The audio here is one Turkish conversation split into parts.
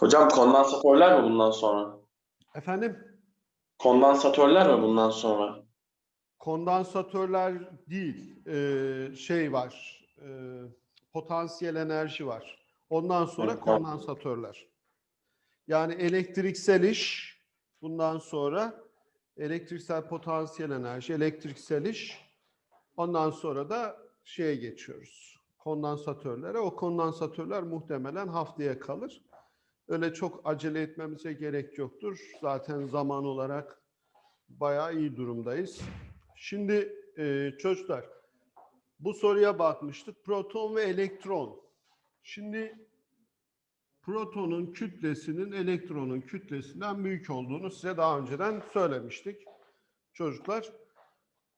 Hocam kondansatörler mi bundan sonra? Efendim? Kondansatörler mi bundan sonra? Kondansatörler değil, e, şey var, e, potansiyel enerji var. Ondan sonra Evet. kondansatörler. Yani elektriksel iş, bundan sonra elektriksel potansiyel enerji, elektriksel iş, ondan sonra da şeye geçiyoruz. Kondansatörlere. O kondansatörler muhtemelen haftaya kalır. Öyle çok acele etmemize gerek yoktur. Zaten zaman olarak bayağı iyi durumdayız. Şimdi e, çocuklar bu soruya bakmıştık. Proton ve elektron. Şimdi protonun kütlesinin elektronun kütlesinden büyük olduğunu size daha önceden söylemiştik çocuklar.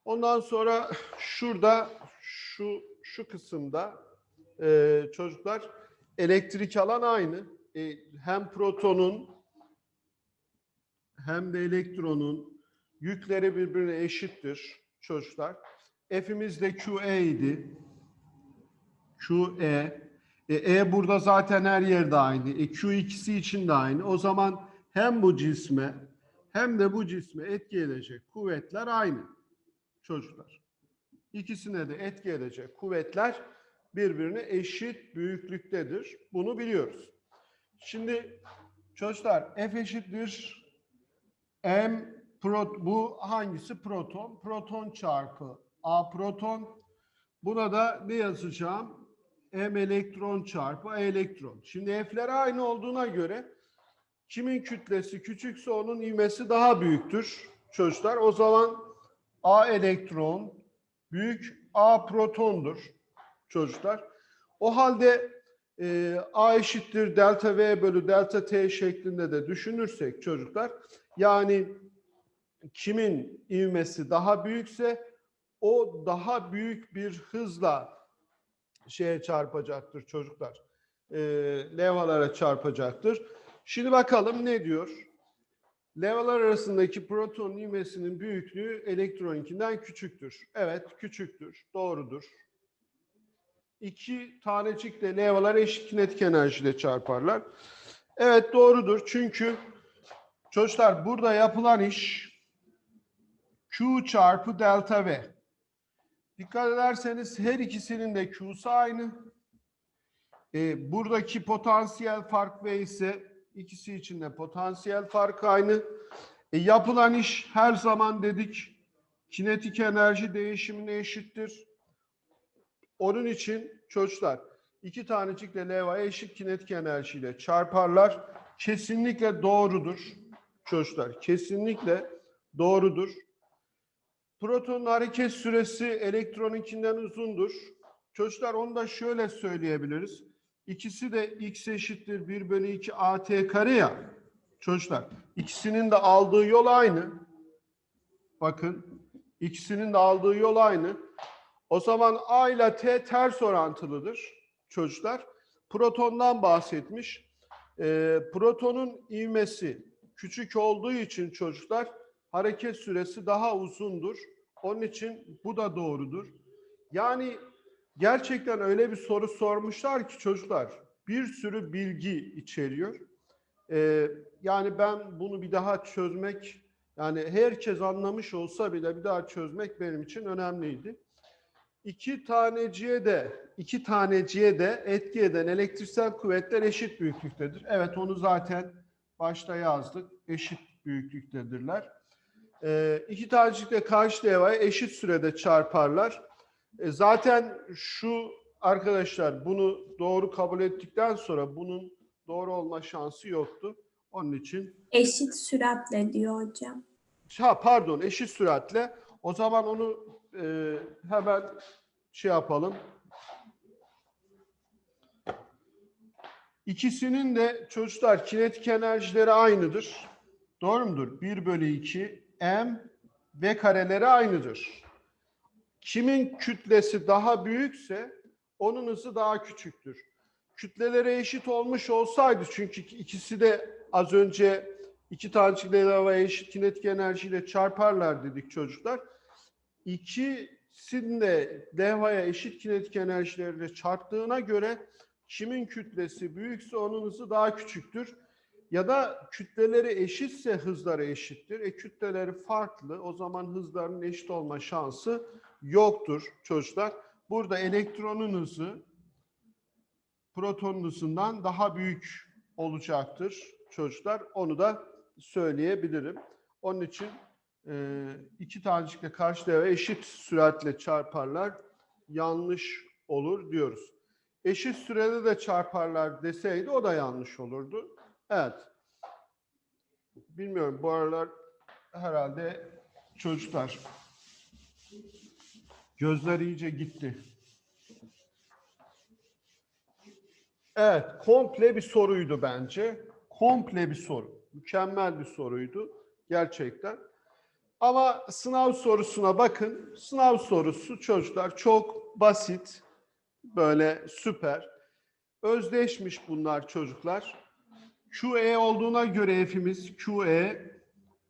Ondan sonra şurada şu şu kısımda e, çocuklar elektrik alan aynı. E, hem protonun hem de elektronun yükleri birbirine eşittir çocuklar. F'imiz de QE idi. QE. E, e burada zaten her yerde aynı. E, Q ikisi için de aynı. O zaman hem bu cisme hem de bu cisme etki edecek kuvvetler aynı çocuklar. İkisine de etki edecek kuvvetler birbirine eşit büyüklüktedir. Bunu biliyoruz. Şimdi çocuklar F eşittir M pro, bu hangisi proton? Proton çarpı A proton. Buna da ne yazacağım? M elektron çarpı A elektron. Şimdi F'ler aynı olduğuna göre kimin kütlesi küçükse onun ivmesi daha büyüktür çocuklar. O zaman A elektron büyük A protondur çocuklar. O halde e, A eşittir delta V bölü delta T şeklinde de düşünürsek çocuklar yani kimin ivmesi daha büyükse o daha büyük bir hızla şeye çarpacaktır çocuklar. E, levhalara çarpacaktır. Şimdi bakalım ne diyor? Levhalar arasındaki proton ivmesinin büyüklüğü elektronunkinden küçüktür. Evet, küçüktür. Doğrudur. İki tanecikle levhalar eşit kinetik enerjiyle çarparlar. Evet, doğrudur. Çünkü çocuklar burada yapılan iş Q çarpı delta V. Dikkat ederseniz her ikisinin de Q'su aynı. Ee, buradaki potansiyel fark V ise ikisi için de potansiyel fark aynı. E, yapılan iş her zaman dedik kinetik enerji değişimine eşittir. Onun için çocuklar iki tanecikle leva eşit kinetik enerjiyle çarparlar. Kesinlikle doğrudur. Çocuklar kesinlikle doğrudur. Protonun hareket süresi elektronunkinden uzundur. Çocuklar onu da şöyle söyleyebiliriz. İkisi de x eşittir 1 bölü 2 at kare ya. Çocuklar ikisinin de aldığı yol aynı. Bakın ikisinin de aldığı yol aynı. O zaman a ile t ters orantılıdır çocuklar. Protondan bahsetmiş. Ee, protonun ivmesi küçük olduğu için çocuklar hareket süresi daha uzundur. Onun için bu da doğrudur. Yani gerçekten öyle bir soru sormuşlar ki çocuklar bir sürü bilgi içeriyor. Ee, yani ben bunu bir daha çözmek yani herkes anlamış olsa bile bir daha çözmek benim için önemliydi. İki taneciye de iki taneciye de etki eden elektriksel kuvvetler eşit büyüklüktedir. Evet onu zaten başta yazdık. Eşit büyüklüktedirler. Ee, iki tanecik de karşı levhaya eşit sürede çarparlar. E, zaten şu arkadaşlar bunu doğru kabul ettikten sonra bunun doğru olma şansı yoktu. Onun için Eşit süratle diyor hocam. ha pardon eşit süratle o zaman onu e, hemen şey yapalım. İkisinin de çocuklar kinetik enerjileri aynıdır. Doğru mudur? 1 bölü 2 m v kareleri aynıdır. Kimin kütlesi daha büyükse onun hızı daha küçüktür. Kütlelere eşit olmuş olsaydı çünkü ikisi de az önce iki tanecik levhaya eşit kinetik enerjiyle çarparlar dedik çocuklar. İkisinin de levhaya eşit kinetik enerjileriyle çarptığına göre kimin kütlesi büyükse onun hızı daha küçüktür. Ya da kütleleri eşitse hızları eşittir. E kütleleri farklı. O zaman hızlarının eşit olma şansı yoktur çocuklar. Burada elektronun hızı protonun hızından daha büyük olacaktır çocuklar. Onu da söyleyebilirim. Onun için e, iki tanecikle karşı deve eşit süratle çarparlar. Yanlış olur diyoruz. Eşit sürede de çarparlar deseydi o da yanlış olurdu. Evet. Bilmiyorum bu aralar herhalde çocuklar gözler iyice gitti. Evet, komple bir soruydu bence. Komple bir soru. Mükemmel bir soruydu gerçekten. Ama sınav sorusuna bakın. Sınav sorusu çocuklar çok basit. Böyle süper. Özdeşmiş bunlar çocuklar. QE olduğuna göre F'imiz QE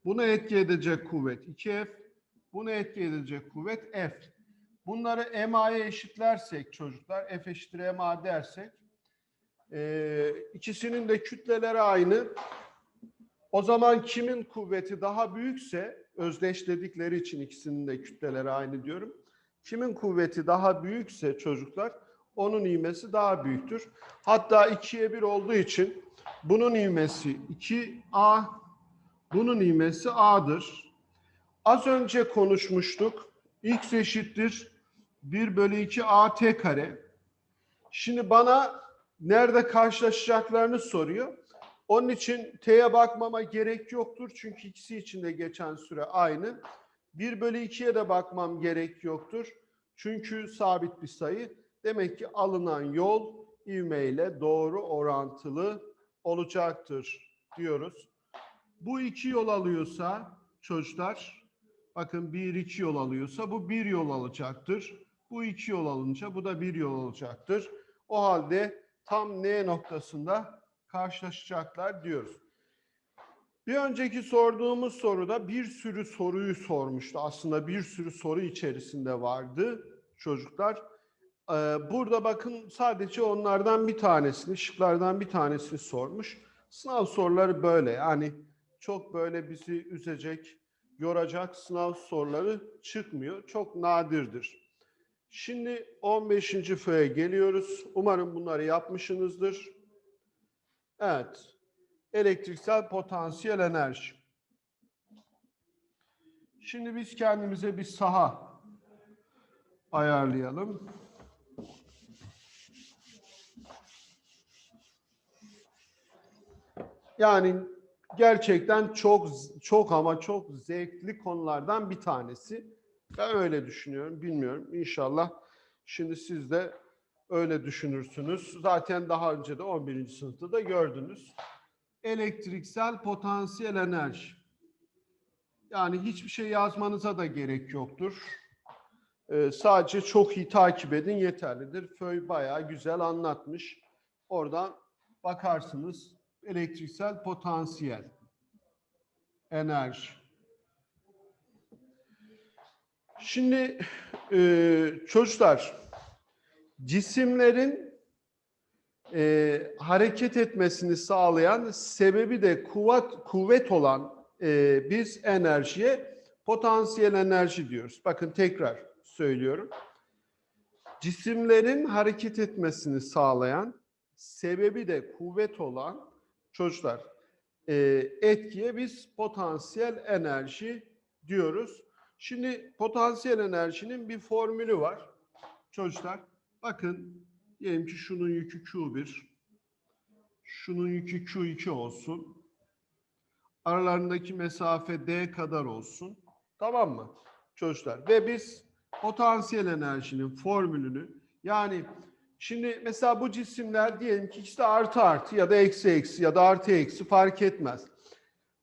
bunu etki edecek kuvvet 2F, bunu etki edecek kuvvet F. Bunları MA'ya eşitlersek çocuklar, F eşittir MA dersek, e, ikisinin de kütleleri aynı. O zaman kimin kuvveti daha büyükse, özdeşledikleri için ikisinin de kütleleri aynı diyorum. Kimin kuvveti daha büyükse çocuklar, onun ivmesi daha büyüktür. Hatta 2'ye 1 olduğu için bunun ivmesi 2A, bunun ivmesi A'dır. Az önce konuşmuştuk. X eşittir 1 bölü 2 AT kare. Şimdi bana nerede karşılaşacaklarını soruyor. Onun için T'ye bakmama gerek yoktur. Çünkü ikisi için de geçen süre aynı. 1 bölü 2'ye de bakmam gerek yoktur. Çünkü sabit bir sayı. Demek ki alınan yol ivmeyle doğru orantılı olacaktır diyoruz. Bu iki yol alıyorsa çocuklar bakın bir iki yol alıyorsa bu bir yol alacaktır. Bu iki yol alınca bu da bir yol olacaktır. O halde tam N noktasında karşılaşacaklar diyoruz. Bir önceki sorduğumuz soruda bir sürü soruyu sormuştu. Aslında bir sürü soru içerisinde vardı çocuklar. Ee, Burada bakın sadece onlardan bir tanesini, şıklardan bir tanesini sormuş. Sınav soruları böyle. Yani çok böyle bizi üzecek, yoracak sınav soruları çıkmıyor. Çok nadirdir. Şimdi 15. fıya geliyoruz. Umarım bunları yapmışsınızdır. Evet. Elektriksel potansiyel enerji. Şimdi biz kendimize bir saha ayarlayalım. Yani gerçekten çok çok ama çok zevkli konulardan bir tanesi. Ben öyle düşünüyorum. Bilmiyorum. İnşallah şimdi siz de öyle düşünürsünüz. Zaten daha önce de 11. sınıfta da gördünüz. Elektriksel potansiyel enerji. Yani hiçbir şey yazmanıza da gerek yoktur. Ee, sadece çok iyi takip edin yeterlidir. Föy bayağı güzel anlatmış. Oradan bakarsınız elektriksel potansiyel enerji. Şimdi e, çocuklar cisimlerin e, hareket etmesini sağlayan sebebi de kuvvet kuvvet olan e, biz enerjiye potansiyel enerji diyoruz. Bakın tekrar söylüyorum. Cisimlerin hareket etmesini sağlayan sebebi de kuvvet olan çocuklar e, etkiye biz potansiyel enerji diyoruz. Şimdi potansiyel enerjinin bir formülü var çocuklar. Bakın diyelim ki şunun yükü Q1, şunun yükü Q2 olsun. Aralarındaki mesafe D kadar olsun. Tamam mı çocuklar? Ve biz potansiyel enerjinin formülünü yani Şimdi mesela bu cisimler diyelim ki işte artı artı ya da eksi eksi ya da artı eksi fark etmez.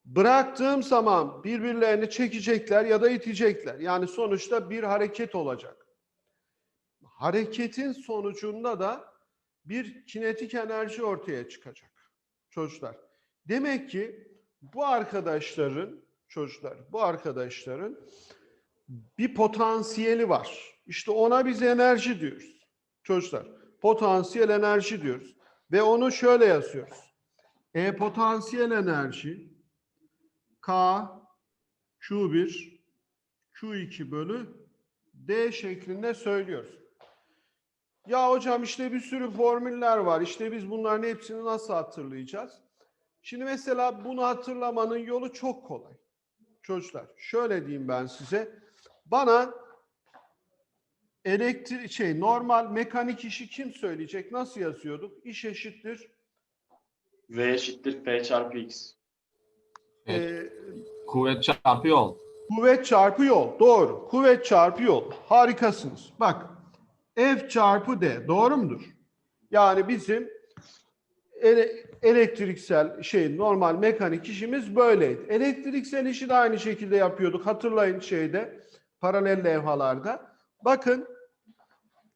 Bıraktığım zaman birbirlerini çekecekler ya da itecekler. Yani sonuçta bir hareket olacak. Hareketin sonucunda da bir kinetik enerji ortaya çıkacak çocuklar. Demek ki bu arkadaşların çocuklar bu arkadaşların bir potansiyeli var. İşte ona biz enerji diyoruz. Çocuklar potansiyel enerji diyoruz. Ve onu şöyle yazıyoruz. E potansiyel enerji K Q1 Q2 bölü D şeklinde söylüyoruz. Ya hocam işte bir sürü formüller var. İşte biz bunların hepsini nasıl hatırlayacağız? Şimdi mesela bunu hatırlamanın yolu çok kolay. Çocuklar şöyle diyeyim ben size. Bana elektrik şey normal mekanik işi kim söyleyecek? Nasıl yazıyorduk? İş eşittir. V eşittir F çarpı X. Ee, Kuvvet çarpı yol. Kuvvet çarpı yol. Doğru. Kuvvet çarpı yol. Harikasınız. Bak. F çarpı D. Doğru mudur? Yani bizim ele- elektriksel şey normal mekanik işimiz böyleydi. Elektriksel işi de aynı şekilde yapıyorduk. Hatırlayın şeyde paralel levhalarda. Bakın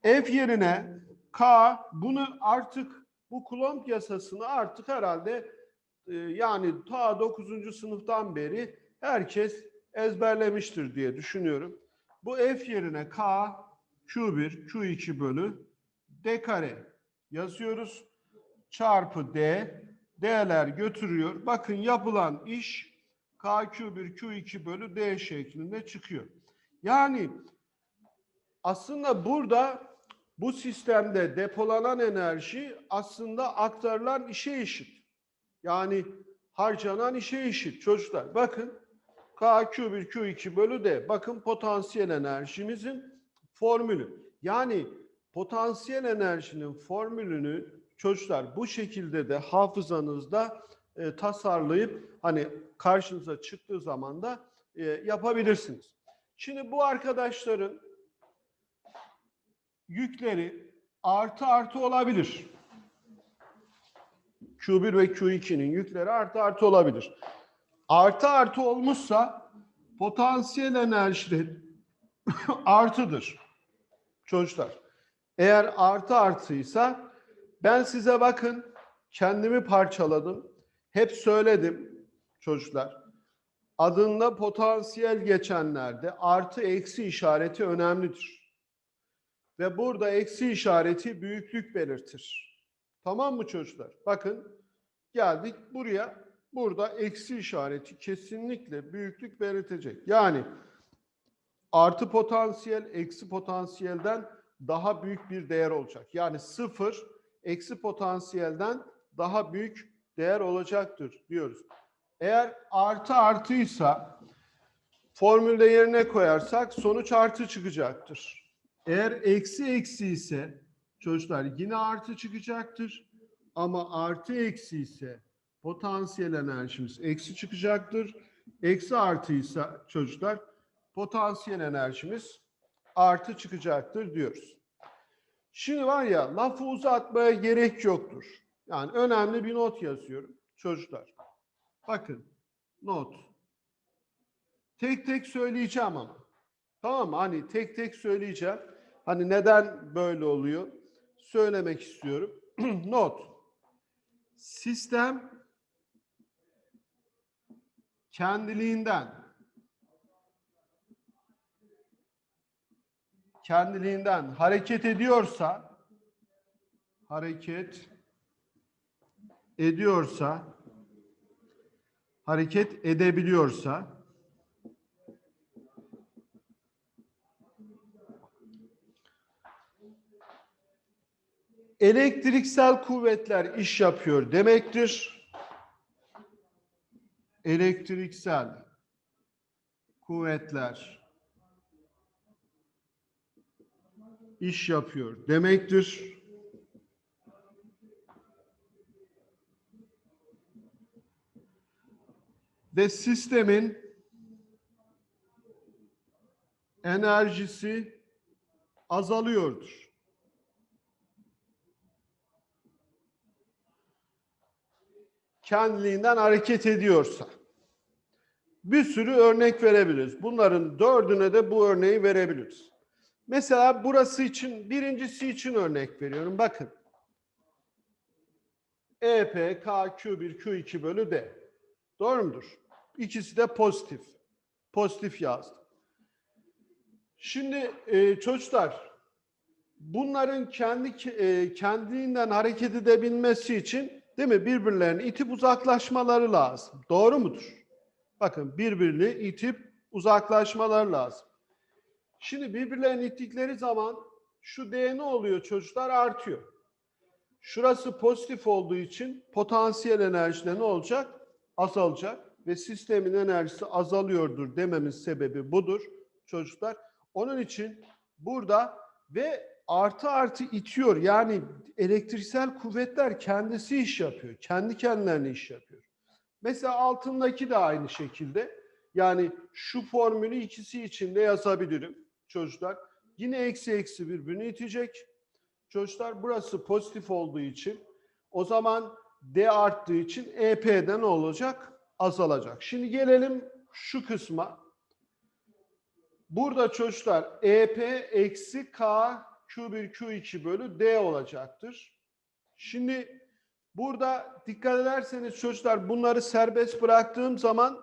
F yerine K bunu artık bu Coulomb yasasını artık herhalde e, yani ta 9. sınıftan beri herkes ezberlemiştir diye düşünüyorum. Bu F yerine K Q1 Q2 bölü D kare yazıyoruz. Çarpı D. D'ler götürüyor. Bakın yapılan iş K Q1 Q2 bölü D şeklinde çıkıyor. Yani aslında burada bu sistemde depolanan enerji aslında aktarılan işe eşit. Yani harcanan işe eşit çocuklar. Bakın K Q1 Q2 bölü D. Bakın potansiyel enerjimizin formülü. Yani potansiyel enerjinin formülünü çocuklar bu şekilde de hafızanızda e, tasarlayıp hani karşınıza çıktığı zaman da e, yapabilirsiniz. Şimdi bu arkadaşların yükleri artı artı olabilir. Q1 ve Q2'nin yükleri artı artı olabilir. Artı artı olmuşsa potansiyel enerji artıdır. Çocuklar. Eğer artı artıysa ben size bakın kendimi parçaladım. Hep söyledim çocuklar. Adında potansiyel geçenlerde artı eksi işareti önemlidir. Ve burada eksi işareti büyüklük belirtir. Tamam mı çocuklar? Bakın geldik buraya. Burada eksi işareti kesinlikle büyüklük belirtecek. Yani artı potansiyel eksi potansiyelden daha büyük bir değer olacak. Yani sıfır eksi potansiyelden daha büyük değer olacaktır diyoruz. Eğer artı artıysa formülde yerine koyarsak sonuç artı çıkacaktır. Eğer eksi eksi ise çocuklar yine artı çıkacaktır. Ama artı eksi ise potansiyel enerjimiz eksi çıkacaktır. Eksi artıysa çocuklar potansiyel enerjimiz artı çıkacaktır diyoruz. Şimdi var ya lafı uzatmaya gerek yoktur. Yani önemli bir not yazıyorum çocuklar. Bakın not. Tek tek söyleyeceğim ama. Tamam mı? Hani tek tek söyleyeceğim. Hani neden böyle oluyor? Söylemek istiyorum. not. Sistem kendiliğinden kendiliğinden hareket ediyorsa hareket ediyorsa hareket edebiliyorsa elektriksel kuvvetler iş yapıyor demektir. Elektriksel kuvvetler iş yapıyor demektir. Ve sistemin enerjisi azalıyordur. Kendiliğinden hareket ediyorsa. Bir sürü örnek verebiliriz. Bunların dördüne de bu örneği verebiliriz. Mesela burası için, birincisi için örnek veriyorum. Bakın. EP, K, Q1, Q2 bölü D. Doğru mudur? İkisi de pozitif. Pozitif yazdım. Şimdi e, çocuklar, bunların kendi e, kendinden hareket edebilmesi için Değil mi? Birbirlerini itip uzaklaşmaları lazım. Doğru mudur? Bakın birbirini itip uzaklaşmaları lazım. Şimdi birbirlerini ittikleri zaman şu D ne oluyor çocuklar? Artıyor. Şurası pozitif olduğu için potansiyel enerji de ne olacak? Azalacak ve sistemin enerjisi azalıyordur dememin sebebi budur çocuklar. Onun için burada ve artı artı itiyor. Yani elektriksel kuvvetler kendisi iş yapıyor. Kendi kendilerine iş yapıyor. Mesela altındaki de aynı şekilde. Yani şu formülü ikisi için de yazabilirim çocuklar. Yine eksi eksi birbirini itecek. Çocuklar burası pozitif olduğu için o zaman D arttığı için EP'de ne olacak? Azalacak. Şimdi gelelim şu kısma. Burada çocuklar EP eksi K Q1 Q2 bölü D olacaktır. Şimdi burada dikkat ederseniz çocuklar bunları serbest bıraktığım zaman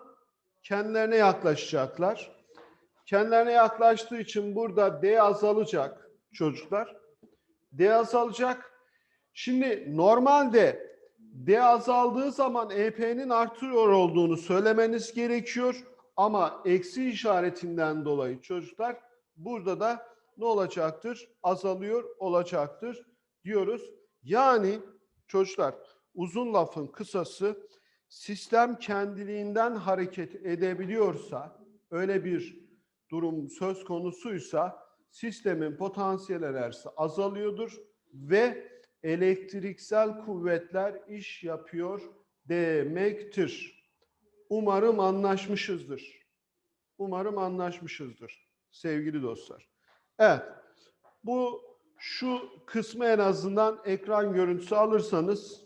kendilerine yaklaşacaklar. Kendilerine yaklaştığı için burada D azalacak çocuklar. D azalacak. Şimdi normalde D azaldığı zaman EP'nin artıyor olduğunu söylemeniz gerekiyor. Ama eksi işaretinden dolayı çocuklar burada da ne olacaktır? Azalıyor olacaktır diyoruz. Yani çocuklar uzun lafın kısası sistem kendiliğinden hareket edebiliyorsa öyle bir durum söz konusuysa sistemin potansiyel enerjisi azalıyordur ve elektriksel kuvvetler iş yapıyor demektir. Umarım anlaşmışızdır. Umarım anlaşmışızdır sevgili dostlar. Evet. Bu şu kısmı en azından ekran görüntüsü alırsanız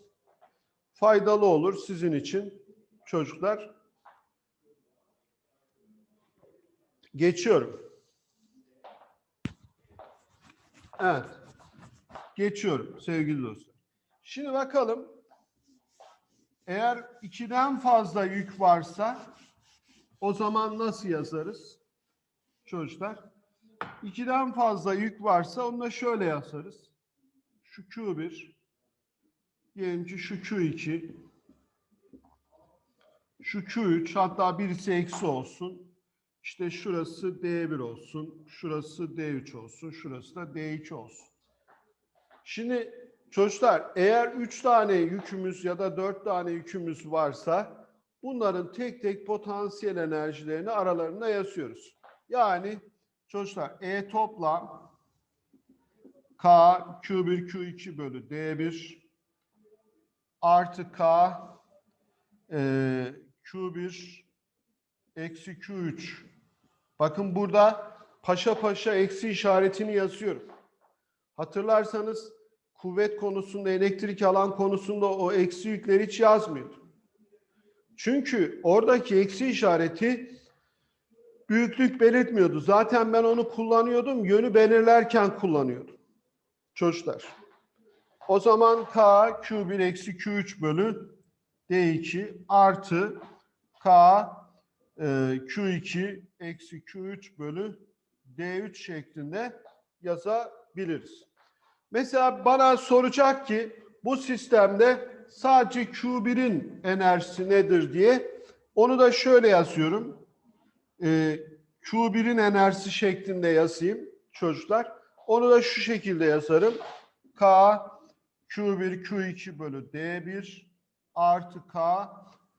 faydalı olur sizin için çocuklar. Geçiyorum. Evet. Geçiyorum sevgili dostlar. Şimdi bakalım. Eğer ikiden fazla yük varsa o zaman nasıl yazarız? Çocuklar. İkiden fazla yük varsa onu da şöyle yazarız. Şu Q1 diyelim ki şu Q2 şu Q3 hatta birisi eksi olsun. İşte şurası D1 olsun, şurası D3 olsun, şurası da D2 olsun. Şimdi çocuklar eğer 3 tane yükümüz ya da 4 tane yükümüz varsa bunların tek tek potansiyel enerjilerini aralarında yazıyoruz. Yani çocuklar E toplam K Q1 Q2 bölü D1 artı K e, Q1 eksi Q3 Bakın burada paşa paşa eksi işaretini yazıyorum. Hatırlarsanız kuvvet konusunda, elektrik alan konusunda o eksi yükleri hiç yazmıyordum. Çünkü oradaki eksi işareti büyüklük belirtmiyordu. Zaten ben onu kullanıyordum, yönü belirlerken kullanıyordum. Çocuklar. O zaman K Q1 eksi Q3 bölü D2 artı K e, Q2 eksi Q3 bölü D3 şeklinde yazabiliriz. Mesela bana soracak ki bu sistemde sadece Q1'in enerjisi nedir diye onu da şöyle yazıyorum. E, Q1'in enerjisi şeklinde yazayım çocuklar. Onu da şu şekilde yazarım. K Q1 Q2 bölü D1 artı K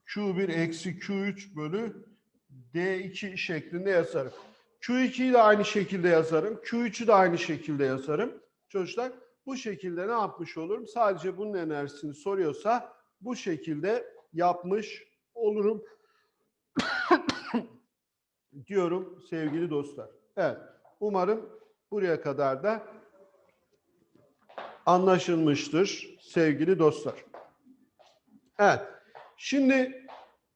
Q1 eksi Q3 bölü D2 şeklinde yazarım. Q2'yi de aynı şekilde yazarım. Q3'ü de aynı şekilde yazarım. Çocuklar bu şekilde ne yapmış olurum? Sadece bunun enerjisini soruyorsa bu şekilde yapmış olurum diyorum sevgili dostlar. Evet. Umarım buraya kadar da anlaşılmıştır sevgili dostlar. Evet. Şimdi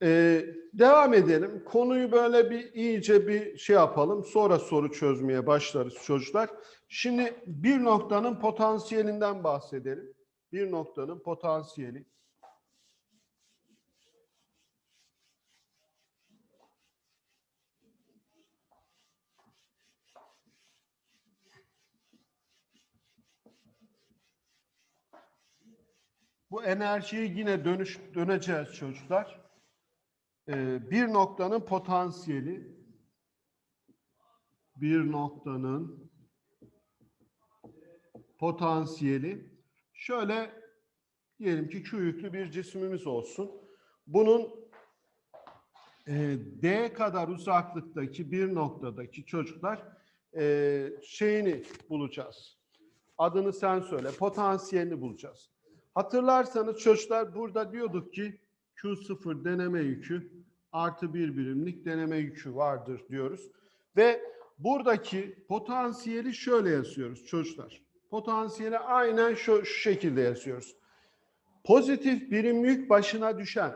ee, devam edelim. Konuyu böyle bir iyice bir şey yapalım. Sonra soru çözmeye başlarız çocuklar. Şimdi bir noktanın potansiyelinden bahsedelim. Bir noktanın potansiyeli. Bu enerjiye yine dönüş döneceğiz çocuklar. Ee, bir noktanın potansiyeli bir noktanın potansiyeli şöyle diyelim ki Q yüklü bir cismimiz olsun. Bunun e, D kadar uzaklıktaki bir noktadaki çocuklar e, şeyini bulacağız. Adını sen söyle. Potansiyelini bulacağız. Hatırlarsanız çocuklar burada diyorduk ki Q0 deneme yükü artı bir birimlik deneme yükü vardır diyoruz. Ve buradaki potansiyeli şöyle yazıyoruz çocuklar. Potansiyeli aynen şu, şu şekilde yazıyoruz. Pozitif birim yük başına düşen,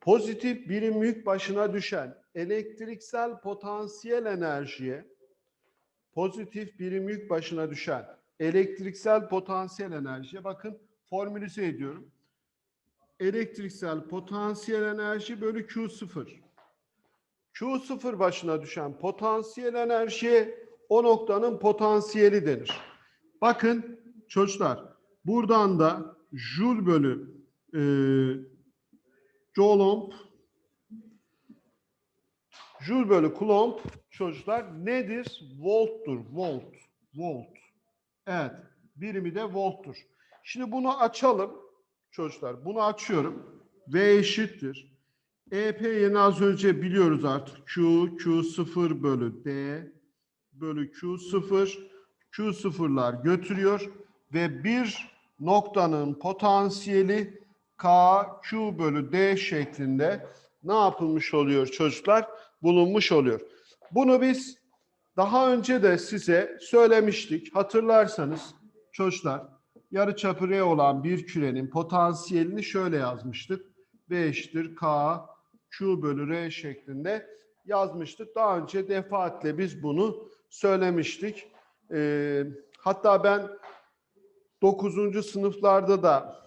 pozitif birim yük başına düşen elektriksel potansiyel enerjiye, pozitif birim yük başına düşen elektriksel potansiyel enerjiye bakın formülize ediyorum. Elektriksel potansiyel enerji bölü Q0. Q0 başına düşen potansiyel enerjiye o noktanın potansiyeli denir. Bakın çocuklar buradan da Joule bölü e, Coulomb Joule bölü Coulomb çocuklar nedir? Volttur. Volt. Volt. Evet. Birimi de volttur. Şimdi bunu açalım çocuklar. Bunu açıyorum. V eşittir. EP yeni az önce biliyoruz artık. Q, Q0 bölü D bölü Q0. Q0'lar götürüyor ve bir noktanın potansiyeli K, Q bölü D şeklinde ne yapılmış oluyor çocuklar? Bulunmuş oluyor. Bunu biz daha önce de size söylemiştik. Hatırlarsanız çocuklar yarıçapı R olan bir kürenin potansiyelini şöyle yazmıştık. V eşittir K Q bölü R şeklinde yazmıştık. Daha önce defaatle biz bunu söylemiştik. Ee, hatta ben 9. sınıflarda da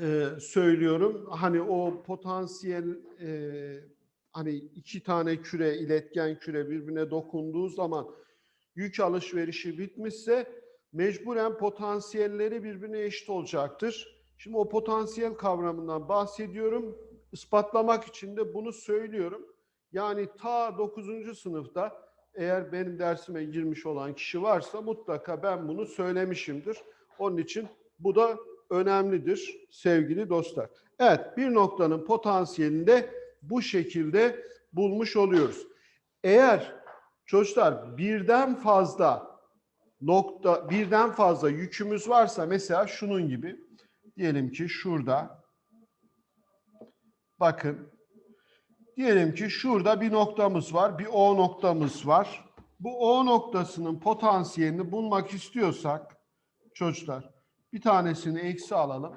e, söylüyorum. Hani o potansiyel e, hani iki tane küre, iletken küre birbirine dokunduğu zaman yük alışverişi bitmişse mecburen potansiyelleri birbirine eşit olacaktır. Şimdi o potansiyel kavramından bahsediyorum. Ispatlamak için de bunu söylüyorum. Yani ta 9. sınıfta eğer benim dersime girmiş olan kişi varsa mutlaka ben bunu söylemişimdir. Onun için bu da önemlidir sevgili dostlar. Evet bir noktanın potansiyelini de bu şekilde bulmuş oluyoruz. Eğer çocuklar birden fazla nokta birden fazla yükümüz varsa mesela şunun gibi diyelim ki şurada bakın diyelim ki şurada bir noktamız var, bir O noktamız var. Bu O noktasının potansiyelini bulmak istiyorsak çocuklar bir tanesini eksi alalım.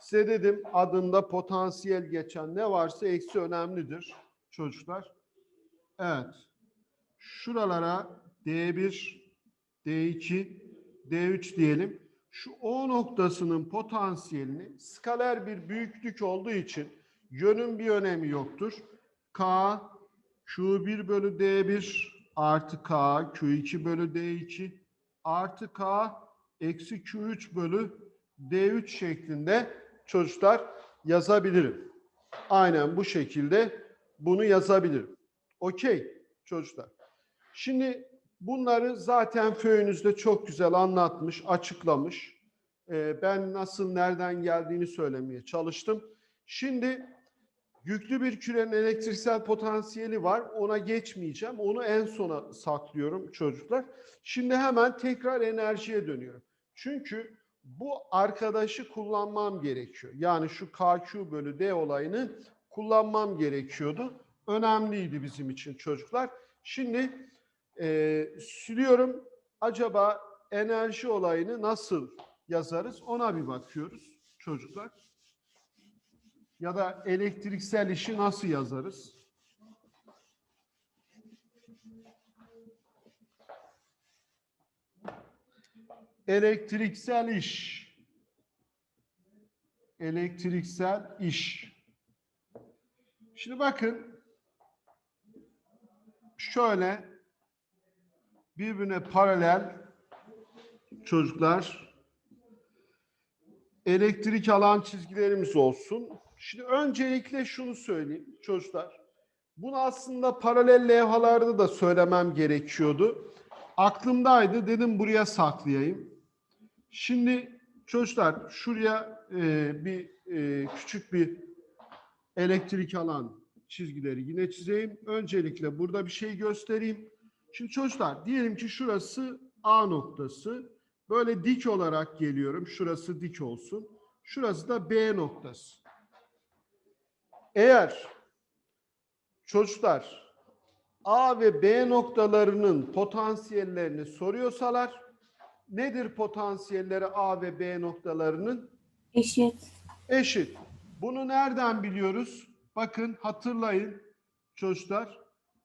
Size dedim adında potansiyel geçen ne varsa eksi önemlidir çocuklar. Evet. Şuralara D1, D2, D3 diyelim. Şu O noktasının potansiyelini skaler bir büyüklük olduğu için yönün bir önemi yoktur. K, Q1 bölü D1 artı K, Q2 bölü D2 artı K eksi Q3 bölü D3 şeklinde çocuklar yazabilirim. Aynen bu şekilde bunu yazabilirim. Okey çocuklar. Şimdi bunları zaten föyünüzde çok güzel anlatmış, açıklamış. Ee, ben nasıl, nereden geldiğini söylemeye çalıştım. Şimdi yüklü bir kürenin elektriksel potansiyeli var. Ona geçmeyeceğim. Onu en sona saklıyorum çocuklar. Şimdi hemen tekrar enerjiye dönüyorum. Çünkü bu arkadaşı kullanmam gerekiyor. Yani şu KQ bölü D olayını kullanmam gerekiyordu. Önemliydi bizim için çocuklar. Şimdi e, siliyorum. Acaba enerji olayını nasıl yazarız? Ona bir bakıyoruz çocuklar. Ya da elektriksel işi nasıl yazarız? Elektriksel iş. Elektriksel iş. Şimdi bakın. Şöyle birbirine paralel çocuklar elektrik alan çizgilerimiz olsun. Şimdi öncelikle şunu söyleyeyim çocuklar. Bunu aslında paralel levhalarda da söylemem gerekiyordu. Aklımdaydı dedim buraya saklayayım. Şimdi çocuklar şuraya e, bir e, küçük bir elektrik alan çizgileri yine çizeyim. Öncelikle burada bir şey göstereyim. Şimdi çocuklar diyelim ki şurası A noktası. Böyle dik olarak geliyorum. Şurası dik olsun. Şurası da B noktası. Eğer çocuklar A ve B noktalarının potansiyellerini soruyorsalar nedir potansiyelleri A ve B noktalarının? Eşit. Eşit. Bunu nereden biliyoruz? Bakın hatırlayın çocuklar.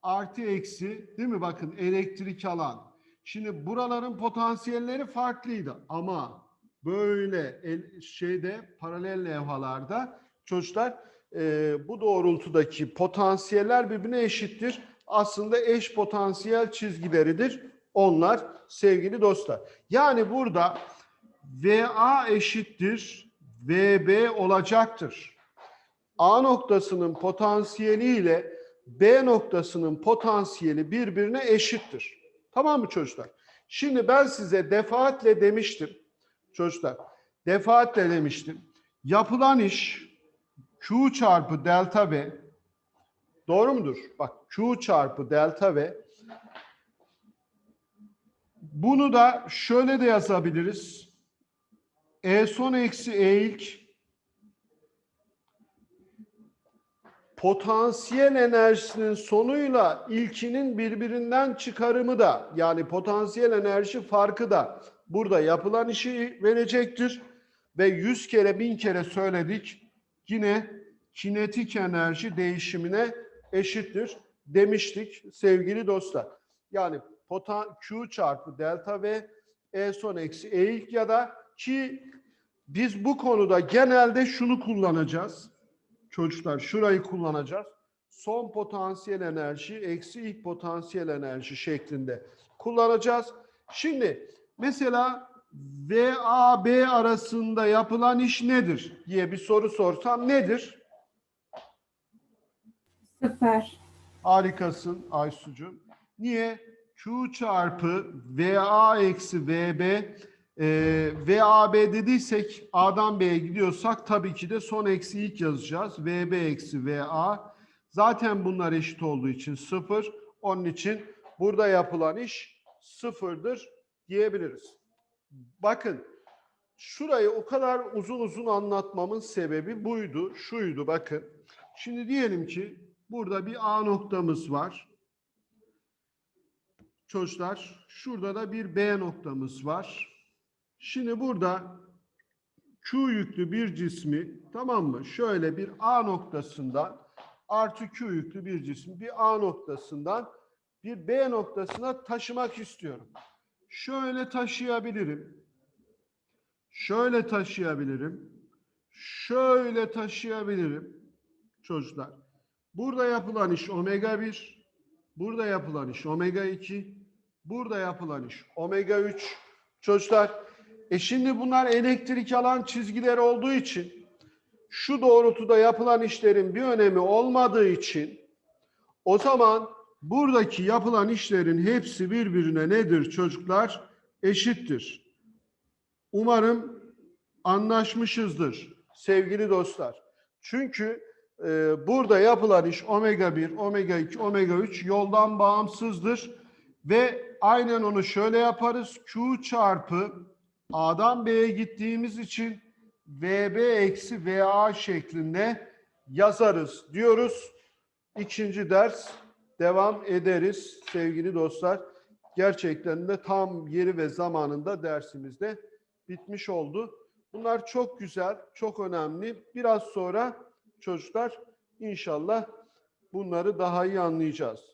Artı eksi değil mi? Bakın elektrik alan. Şimdi buraların potansiyelleri farklıydı ama böyle el- şeyde paralel levhalarda çocuklar e, bu doğrultudaki potansiyeller birbirine eşittir. Aslında eş potansiyel çizgileridir. Onlar sevgili dostlar. Yani burada VA eşittir VB olacaktır. A noktasının potansiyeli ile B noktasının potansiyeli birbirine eşittir. Tamam mı çocuklar? Şimdi ben size defaatle demiştim. Çocuklar, defaatle demiştim. Yapılan iş Q çarpı delta V doğru mudur? Bak Q çarpı delta V bunu da şöyle de yazabiliriz. E son eksi E ilk potansiyel enerjisinin sonuyla ilkinin birbirinden çıkarımı da yani potansiyel enerji farkı da burada yapılan işi verecektir. Ve 100 kere 1000 kere söyledik yine kinetik enerji değişimine eşittir demiştik sevgili dostlar. Yani pota Q çarpı delta V E son eksi E ilk ya da ki biz bu konuda genelde şunu kullanacağız. Çocuklar şurayı kullanacağız. Son potansiyel enerji eksi ilk potansiyel enerji şeklinde kullanacağız. Şimdi mesela VAB arasında yapılan iş nedir diye bir soru sorsam nedir? Sıfır. Harikasın Aysucuğum. Niye? Q çarpı VA eksi VB e, VAB dediysek A'dan B'ye gidiyorsak tabii ki de son eksi ilk yazacağız. VB eksi VA. Zaten bunlar eşit olduğu için sıfır. Onun için burada yapılan iş sıfırdır diyebiliriz. Bakın şurayı o kadar uzun uzun anlatmamın sebebi buydu. Şuydu bakın. Şimdi diyelim ki burada bir A noktamız var. Çocuklar şurada da bir B noktamız var. Şimdi burada Q yüklü bir cismi tamam mı? Şöyle bir A noktasından artı Q yüklü bir cismi bir A noktasından bir B noktasına taşımak istiyorum. Şöyle taşıyabilirim. Şöyle taşıyabilirim. Şöyle taşıyabilirim. Çocuklar. Burada yapılan iş omega 1. Burada yapılan iş omega 2. Burada yapılan iş omega 3. Çocuklar. E şimdi bunlar elektrik alan çizgiler olduğu için şu doğrultuda yapılan işlerin bir önemi olmadığı için o zaman buradaki yapılan işlerin hepsi birbirine nedir çocuklar? Eşittir. Umarım anlaşmışızdır sevgili dostlar. Çünkü e, burada yapılan iş omega 1, omega 2, omega 3 yoldan bağımsızdır. Ve aynen onu şöyle yaparız. Q çarpı A'dan B'ye gittiğimiz için VB eksi VA şeklinde yazarız diyoruz. İkinci ders devam ederiz sevgili dostlar. Gerçekten de tam yeri ve zamanında dersimizde bitmiş oldu. Bunlar çok güzel, çok önemli. Biraz sonra çocuklar inşallah bunları daha iyi anlayacağız.